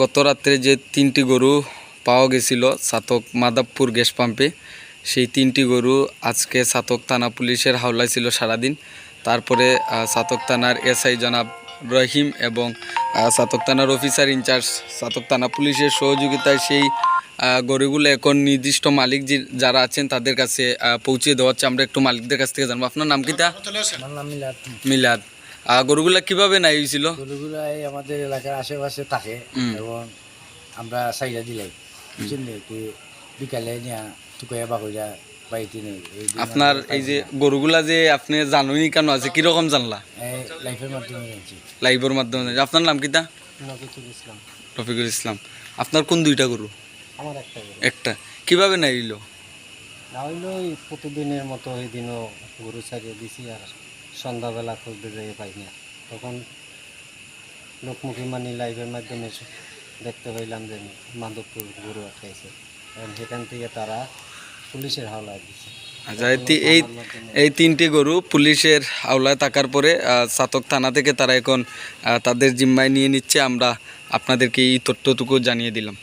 গত রাত্রে যে তিনটি গরু পাওয়া গেছিল, সাতক মাদাবপুর গ্যাস পাম্পে, সেই তিনটি গরু আজকে সাতক থানা পুলিশের হাওলায় ছিল সারাদিন। তারপরে সাতক থানার এসআই জনাব রহিম এবং সাতক থানার অফিসার ইনচার্জ সাতক থানা পুলিশের সহযোগিতায় সেই গরুগুলো এখন নির্দিষ্ট মালিক যে- যারা আছেন তাদের কাছে পৌঁছে দেওয়া হচ্ছে। আমরা একটু মালিকদের কাছ থেকে জানব। আপনার নাম আমার মিলাদ। মিলাদ। গরুগুলা কীভাবে নাই হয়েছিল? গরুগুলো আমাদের এলাকার আশেপাশে থাকে এবং আমরা সাইডা দিলাই। বিকালে নিয়ে টুকাইয়া আপনার এই যে গরুগুলা যে আপনি জানুনি কেন আছে? কীরকম জানলা? লাইফের মাধ্যমে জানছি। লাইভের মাধ্যমে আপনার নাম কিতা রফিকুল ইসলাম। আপনার কোন দুইটা গরু? আমার একটা একটা। কীভাবে নাইল? না হইল ওই প্রতিদিনের মতো ওই দিনও গরু ছাড়িয়ে দিছি আর সন্ধ্যাবেলা খুঁজতে যাই পাই না তখন লোকমুখী মানি লাইভের মাধ্যমে দেখতে পাইলাম যে মাধবপুর গরু আটকাইছে। এবং সেখান থেকে তারা পুলিশের হাওলায় দিচ্ছে আচ্ছা এই এই তিনটি গরু পুলিশের আওলায় থাকার পরে সাতক থানা থেকে তারা এখন তাদের জিম্মায় নিয়ে নিচ্ছে। আমরা আপনাদেরকে এই তথ্যটুকু জানিয়ে দিলাম।